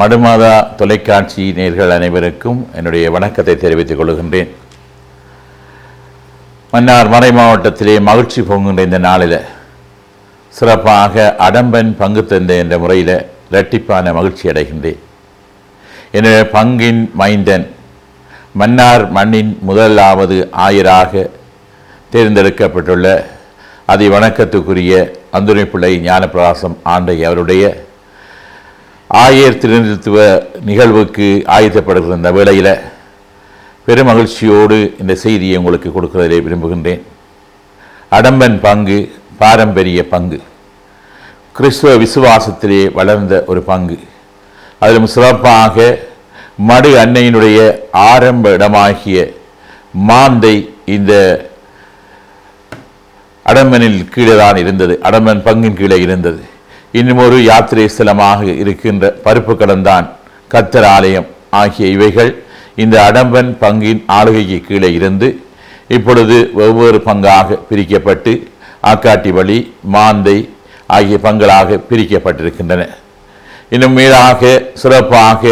மடுமாதா தொலைக்காட்சி நேர்கள் அனைவருக்கும் என்னுடைய வணக்கத்தை தெரிவித்துக் கொள்கின்றேன். மன்னார் மறை மாவட்டத்திலே மகிழ்ச்சி பொங்குகின்ற இந்த நாளில் சிறப்பாக அடம்பன் பங்கு தந்தை என்ற முறையில் இரட்டிப்பான மகிழ்ச்சி அடைகின்றேன். என்னுடைய பங்கின் மைந்தன் மன்னார் மண்ணின் முதலாவது ஆயராக தேர்ந்தெடுக்கப்பட்டுள்ள அதி வணக்கத்துக்குரிய அந்துணை பிள்ளை ஞானப்பிரகாசம் ஆண்டை அவருடைய ஆயர் திருநிறுத்துவ நிகழ்வுக்கு ஆயத்தப்படுகிற இந்த வேளையில் பெருமகிழ்ச்சியோடு இந்த செய்தியை உங்களுக்கு கொடுக்கிறதிலே விரும்புகின்றேன். அடம்பன் பங்கு பாரம்பரிய பங்கு. கிறிஸ்துவ விசுவாசத்திலே வளர்ந்த ஒரு பங்கு. அதிலும் சிறப்பாக மடு அன்னையினுடைய ஆரம்ப இடமாகிய மாந்தை இந்த அடம்பனில் கீழே தான் இருந்தது. அடம்பன் பங்கின் கீழே இருந்தது. இன்னும் ஒரு யாத்திரை ஸ்தலமாக இருக்கின்ற பருப்பு கடந்தான் கத்தர் ஆலயம் ஆகிய இவைகள் இந்த அடம்பன் பங்கின் ஆளுகைக்கு கீழே இருந்து இப்பொழுது ஒவ்வொரு பங்காக பிரிக்கப்பட்டு ஆக்காட்டி வழி மாந்தை ஆகிய பங்களாக பிரிக்கப்பட்டிருக்கின்றன. இன்னும் மேலாக சிறப்பாக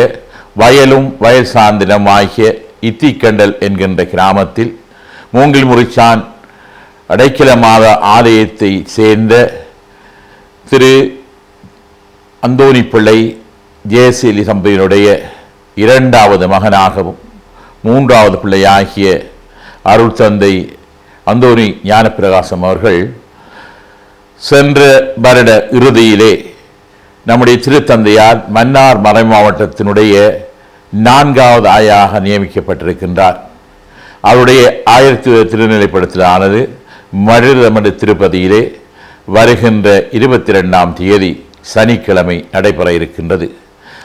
வயலும் வயல் சார்ந்திடம் ஆகிய இத்திக்கண்டல் என்கின்ற கிராமத்தில் மூங்கில் முறிச்சான் அடைக்கல மாத ஆலயத்தை சேர்ந்த திரு அந்தோணி பிள்ளை ஜெயசீலி தம்பதியினுடைய இரண்டாவது மகனாகவும் மூன்றாவது பிள்ளையாகிய அருள் தந்தை அந்தோணி ஞானப்பிரகாசம் அவர்கள் சென்ற வருட இறுதியிலே நம்முடைய திருத்தந்தையார் மன்னார் மறை மாவட்டத்தினுடைய நான்காவது ஆயாக நியமிக்கப்பட்டிருக்கின்றார். அவருடைய ஆயிரத்தி திருநிலைப்படுத்தலானது மருதமடு திருப்பதியிலே வருகின்ற இருபத்தி ரெண்டாம் தேதி சனிக்கிழமை நடைபெற இருக்கின்றது.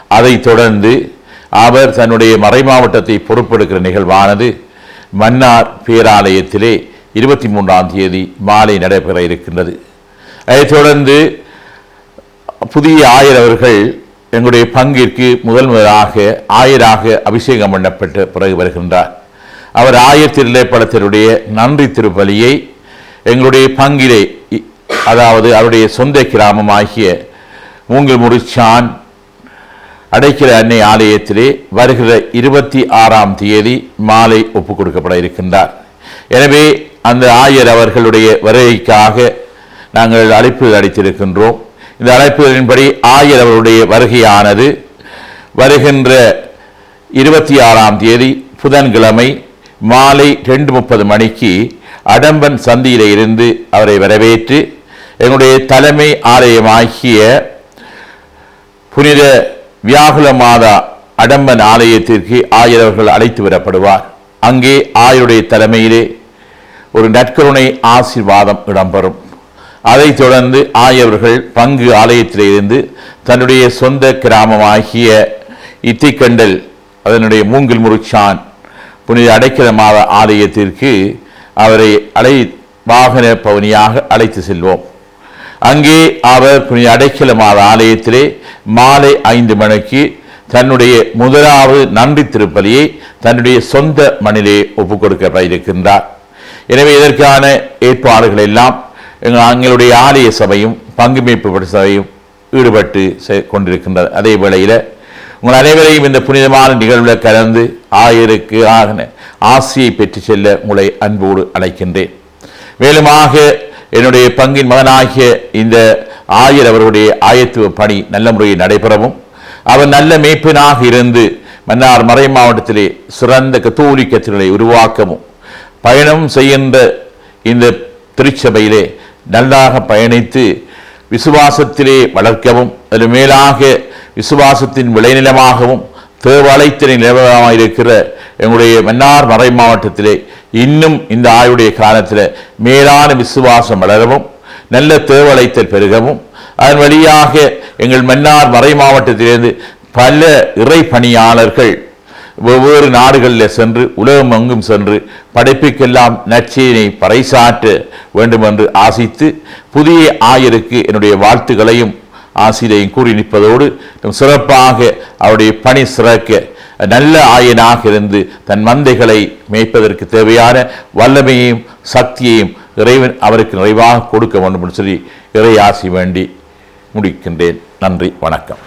அதைத் தொடர்ந்து அவர் தன்னுடைய மறைமாவட்டத்தை பொறுப்பெடுக்கிற நிகழ்வானது மன்னார் பேராலயத்திலே இருபத்தி மூன்றாம் தேதி மாலை நடைபெற இருக்கின்றது. அதைத் தொடர்ந்து புதிய ஆயர் அவர்கள் எங்களுடைய பங்கிற்கு முதல் முதலாக ஆயராக அபிஷேகம் பண்ணப்பட்ட பிறகு வருகின்றார். அவர் ஆயர் திருநிலைப்படத்தினுடைய நன்றி திருப்பலியை எங்களுடைய பங்கிலே இ- அதாவது அவருடைய சொந்த கிராமமாகிய மூங்கில் முறிச்சான் அடைக்கிற அன்னை ஆலயத்திலே வருகிற இருபத்தி ஆறாம் தேதி மாலை ஒப்புக் கொடுக்கப்பட இருக்கின்றார். எனவே அந்த ஆயர் அவர்களுடைய வருகைக்காக நாங்கள் அழைப்பு அளித்திருக்கின்றோம். இந்த அழைப்புகளின்படி ஆயர் அவருடைய வருகையானது வருகின்ற இருபத்தி ஆறாம் தேதி புதன்கிழமை மாலை ரெண்டு முப்பது மணிக்கு அடம்பன் சந்தியில் இருந்து அவரை வரவேற்று எங்களுடைய தலைமை ஆலயமாகிய புனித வியாகுல மாதா அடம்பன் ஆலயத்திற்கு ஆயரவர்கள் அழைத்து வரப்படுவார். அங்கே ஆயருடைய தலைமையிலே ஒரு நற்கருணை ஆசிர்வாதம் இடம்பெறும். அதைத் தொடர்ந்து ஆயவர்கள் பங்கு ஆலயத்திலிருந்து தன்னுடைய சொந்த கிராமமாகிய இத்திக்கண்டல் அதனுடைய மூங்கில் முருச்சான் புனித அடைக்கல மாத ஆலயத்திற்கு அவரை அழை வாகன பவனியாக அழைத்து செல்வோம். அங்கே அவர் புனித அடைக்கல மாத ஆலயத்திலே மாலை ஐந்து மணிக்கு தன்னுடைய முதலாவது நன்றி திருப்பலியை தன்னுடைய சொந்த மண்ணிலே ஒப்புக் இருக்கின்றார் எனவே இதற்கான ஏற்பாடுகள் எல்லாம் எங்கள் எங்களுடைய ஆலய சபையும் பங்குமைப்பு சபையும் ஈடுபட்டு செ- கொண்டிருக்கின்றது அதே வேளையில் உங்கள் அனைவரையும் இந்த புனிதமான நிகழ்வில் கலந்து ஆயருக்கு ஆகின ஆசியை பெற்று செல்ல உங்களை அன்போடு அழைக்கின்றேன். மேலுமாக என்னுடைய பங்கின் மகனாகிய இந்த ஆயர் அவருடைய ஆயத்துவ பணி நல்ல முறையில் நடைபெறவும் அவர் நல்ல மேய்ப்பினாக இருந்து மன்னார் மறை மாவட்டத்திலே சிறந்த கத்தோலிக்கத்தினை உருவாக்கவும் பயணம் செய்கின்ற இந்த திருச்சபையிலே நல்லாக பயணித்து விசுவாசத்திலே வளர்க்கவும் அதில் மேலாக விசுவாசத்தின் விளைநிலமாகவும் தேவாலயத்தினை நிலவரமாக இருக்கிற எங்களுடைய மன்னார் மறை மாவட்டத்திலே இன்னும் இந்த ஆயுடைய காலத்தில் மேலான விசுவாசம் வளரவும் நல்ல தேவாலயத்தை பெருகவும் அதன் வழியாக எங்கள் மன்னார் மறை மாவட்டத்திலிருந்து பல இறை பணியாளர்கள் வெவ்வேறு நாடுகளில் சென்று உலகம் எங்கும் சென்று படைப்புக்கெல்லாம் நற்செய்தியை பறைசாற்ற வேண்டும் என்று ஆசித்து புதிய ஆயருக்கு என்னுடைய வாழ்த்துக்களையும் ஆசிரியையும் கூறி நிற்பதோடு சிறப்பாக அவருடைய பணி சிறக்க நல்ல ஆயனாக இருந்து தன் மந்தைகளை மேய்ப்பதற்கு தேவையான வல்லமையையும் சக்தியையும் இறைவன் அவருக்கு நிறைவாக கொடுக்க வேண்டும் என்று சொல்லி இறை ஆசி வேண்டி முடிக்கின்றேன். நன்றி வணக்கம்.